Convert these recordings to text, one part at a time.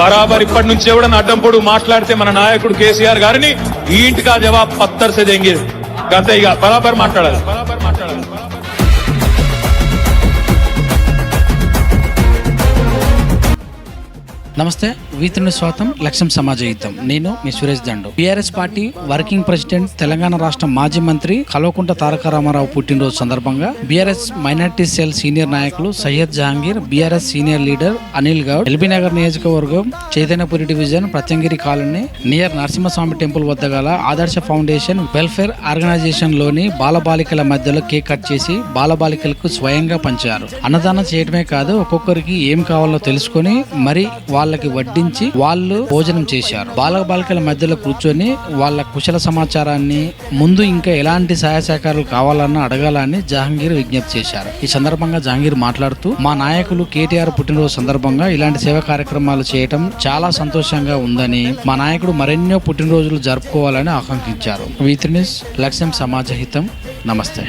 బరాబర్ ఇప్పటి నుంచి ఎవడన్నా అడ్డం మాట్లాడితే మన నాయకుడు కేసీఆర్ గారిని ఈ ఇంటికా జవాబ్ పత్తర్ సే దెంగే గంతే ఇక బరాబర్ మాట్లాడాలి బరాబర్ మాట్లాడాలి. నమస్తే. వీతుని స్వాతం లక్ష్యం సమాజ యుద్ధం. నేను మీ Suresh Dandu. BRS party working president Telangana రాష్ట్ర మాజీ మంత్రి కల్వకుంట తారక రామారావు పుట్టినరోజు సందర్భంగా బీఆర్ఎస్ మైనార్టీ సెల్ సీనియర్ నాయకులు Syed Jahangir BRS senior leader Anil Goud LB Nagar నియోజకవర్గం Chaitanyapuri division Pratyangiri colony near Narasimhaswamy temple వద్ద గల ఆదర్శ ఫౌండేషన్ వెల్ఫేర్ ఆర్గనైజేషన్లోని బాలబాలికల మధ్యలో కేక్ కట్ చేసి బాలబాలికలకు స్వయంగా పంచారు. అన్నదానం చేయడమే కాదు ఒక్కొక్కరికి ఏం కావాలో తెలుసుకొని మరి వాళ్ళకి వడ్డించి వాళ్ళు భోజనం చేశారు. బాల బాలికల మధ్యలో కూర్చొని వాళ్ళ కుశల సమాచారాన్ని ముందు ఇంకా ఎలాంటి సహాయ సహకారాలు కావాలన్నా అడగాలని జహాంగీర్ విజ్ఞప్తి చేశారు. ఈ సందర్భంగా జహాంగీర్ మాట్లాడుతూ మా నాయకులు కేటీఆర్ పుట్టినరోజు సందర్భంగా ఇలాంటి సేవా కార్యక్రమాలు చేయటం చాలా సంతోషంగా ఉందని మా నాయకుడు మరెన్నో పుట్టినరోజులు జరుపుకోవాలని ఆకాంక్షించారు. వీత్రినిస్ లక్ష్యం సమాజ హితం. నమస్తే.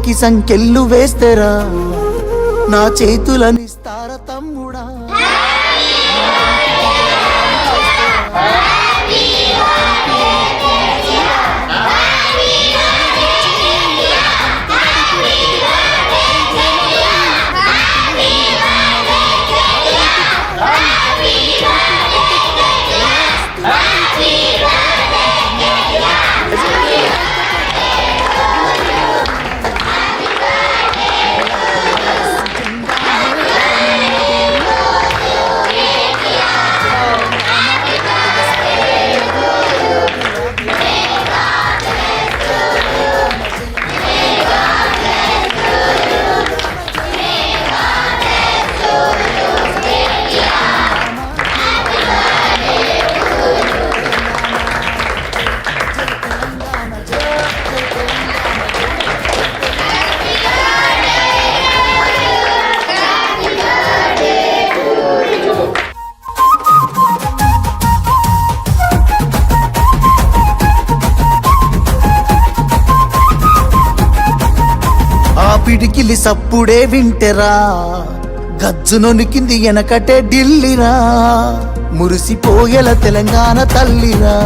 చేతికి సంకెళ్ళు వేస్తేరా? నా చేతులని పిడికిలి సప్పుడే వింటెరా. గజ్జునొనికింది వెనకటే ఢిల్లీరా. మురిసిపోయేల తెలంగాణ తల్లిరా.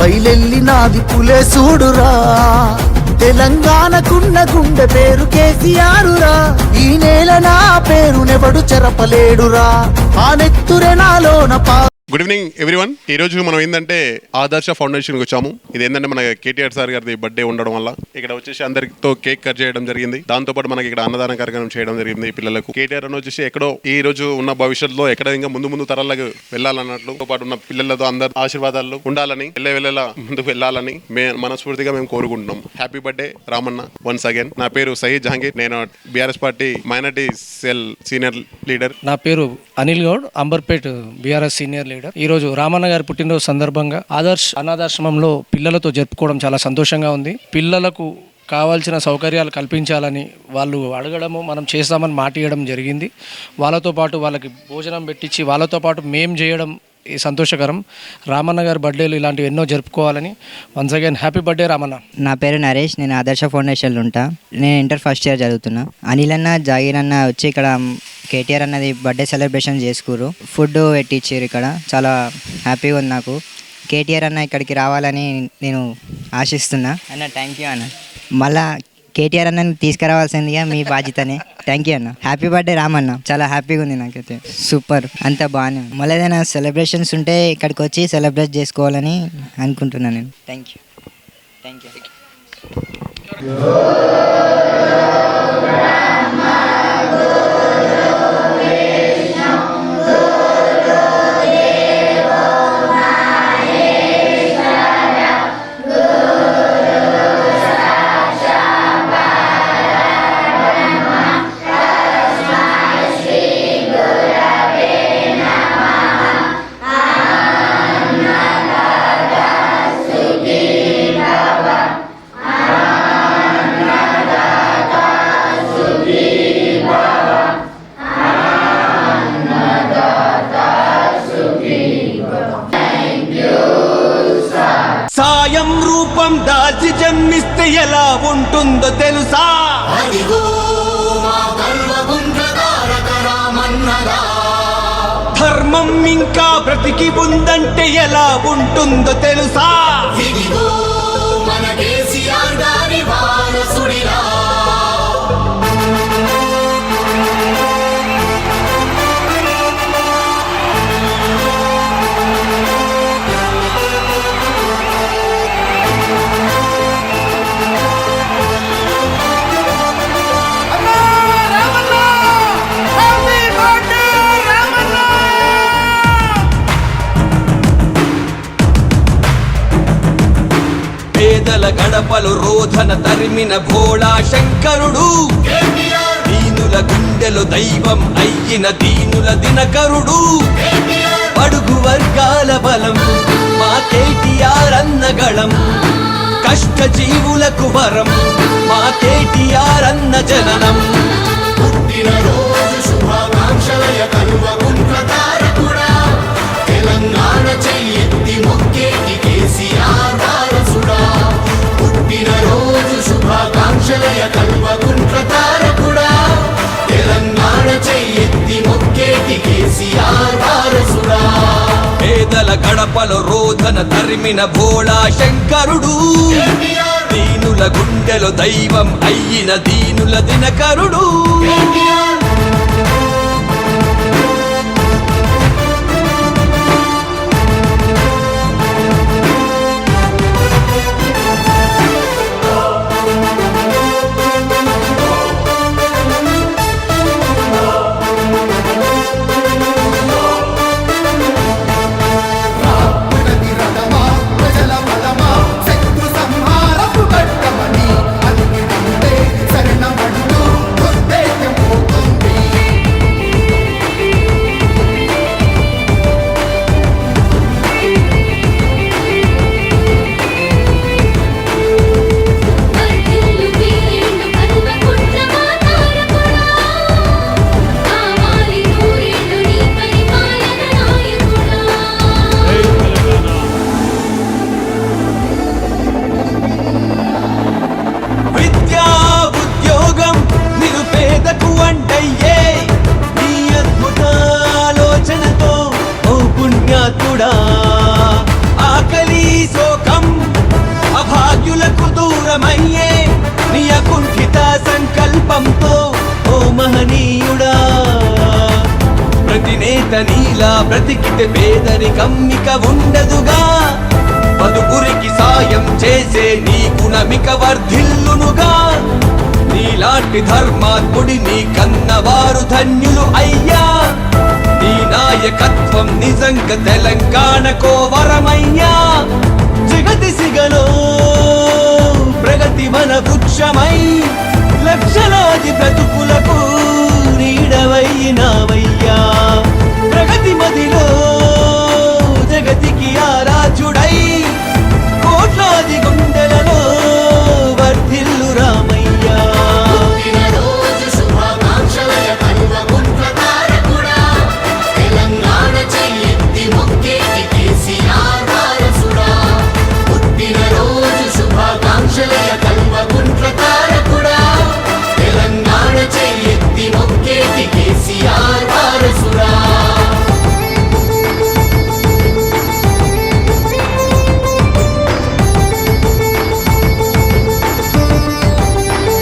బయలెల్లి నాది పులే చూడురా తెలంగాణకున్న గుండె పేరు కేసీఆరురా. ఈ నేల నా పేరునెవడు చెరపలేడురా. ఆ నెత్తురే నాలోన పా గుడ్ ఈవినింగ్ ఎవ్రీవన్ ఈ రోజు మనం ఏంటంటే ఆదర్శ ఫౌండేషన్కి వచ్చాము. ఇది ఏంటంటే మన కేటీఆర్ సార్ గారిది బర్త్డే ఉండడం వల్ల ఇక్కడ వచ్చేసి అందరితో కేక్ కట్ చేయడం జరిగింది. దాంతో పాటు మనకి ఇక్కడ అన్నదాన కార్యక్రమం చేయడం జరిగింది ఈ పిల్లలకు. కేటీఆర్ అని వచ్చేసి ఎక్కడో ఈ రోజు ఉన్న భవిష్యత్తులో ఎక్కడ ఇంకా ముందు ముందు తరాలకు వెళ్ళాలన్నట్లు పాటు ఉన్న పిల్లలతో అందరి ఆశీర్వాదాలు ఉండాలని వెళ్ళే వెళ్ళేలా ముందుకు వెళ్ళాలని మే మనస్ఫూర్తిగా మేము కోరుకుంటున్నాం. Happy birthday Ramanna once again నా పేరు సయీద్ జహాంగీర్. నేను BRS party minority cell senior leader. నా పేరు Anil Goud. Amberpet BRS senior leader. ఈ రోజు రామన్న గారి పుట్టినరోజు సందర్భంగా ఆదర్శ్ అనాథాశ్రమంలో పిల్లలతో జరుపుకోవడం చాలా సంతోషంగా ఉంది. పిల్లలకు కావాల్సిన సౌకర్యాలు కల్పించాలని వాళ్ళు అడగడము మనం చేస్తామని మాట ఇవ్వడం జరిగింది. వాళ్ళతో పాటు వాళ్ళకి భోజనం పెట్టించి వాళ్ళతో పాటు మేం చేయడం ఈ సంతోషకరం. రామన్న గారి బర్త్డేలు ఇలాంటివి ఎన్నో జరుపుకోవాలని. Once again happy birthday Ramanna. నా పేరు నరేష్ నేను ఆదర్శ ఫౌండేషన్లో ఉంటా. నేను ఇంటర్ ఫస్ట్ ఇయర్ చదువుతున్నా. అనిల్ అన్న జాగీర్ అన్న వచ్చి ఇక్కడ కేటీఆర్ అన్నది బర్త్డే సెలబ్రేషన్ చేసుకురు ఫుడ్ పెట్టించారు ఇక్కడ. చాలా హ్యాపీగా ఉంది నాకు. కేటీఆర్ అన్న ఇక్కడికి రావాలని నేను ఆశిస్తున్నా. అన్న థ్యాంక్ యూ అన్న. మళ్ళా కేటీఆర్ అన్నని తీసుకురావాల్సిందిగా మీ బాధ్యతనే. థ్యాంక్ యూ అన్న. Happy birthday Ramanna. చాలా హ్యాపీగా ఉంది నాకైతే. సూపర్ అంతా బాగానే ఉంది. మళ్ళీ ఏదైనా సెలబ్రేషన్స్ ఉంటే ఇక్కడికి వచ్చి సెలబ్రేట్ చేసుకోవాలని అనుకుంటున్నాను నేను. థ్యాంక్ యూ థ్యాంక్ యూ జన్మిస్తే ఎలా ఉంటుందో తెలుసా? ధర్మం ఇంకా బ్రతికి ఉందంటే ఎలా ఉంటుందో తెలుసా? పేదల గడపలు రోధన తరిమిన భోళా శంకరుడు. దీనుల గుండెలు దైవం అయ్యిన దీనుల దినకరుడు. పడుగు వర్గాల బలం మా కేటీఆర్ అన్నగళం. కష్ట జీవులకు వరం మా కేటీఆర్ అన్న జననం. పుట్టిన రోజు శుభాకాంక్షలయ కలువకు పేదల గడపలో రోధన తరిమిన భోళా శంకరుడు. దీనుల గుండెలో దైవం అయ్యిన దీనుల దినకరుడు. నేత నీలా బ్రతికితే పేదరికమ్మిక ఉండదుగా. పదుగురికి సాయం చేసే నీ గుణమిక వర్ధిల్లునుగా. నీలాంటి ధర్మాత్ముడి నీ కన్నవారు ధన్యులు అయ్యా. నీ నాయకత్వం నిజంగా తెలంగాణకో వరమయ్యా. జగతి సిగలో ప్రగతి మన వృక్షమై. లక్షలాది బ్రతుకులకు నీడవయ్యినావయ్యా జగతి మదిలో జగతికి ఆరాధ్యుడై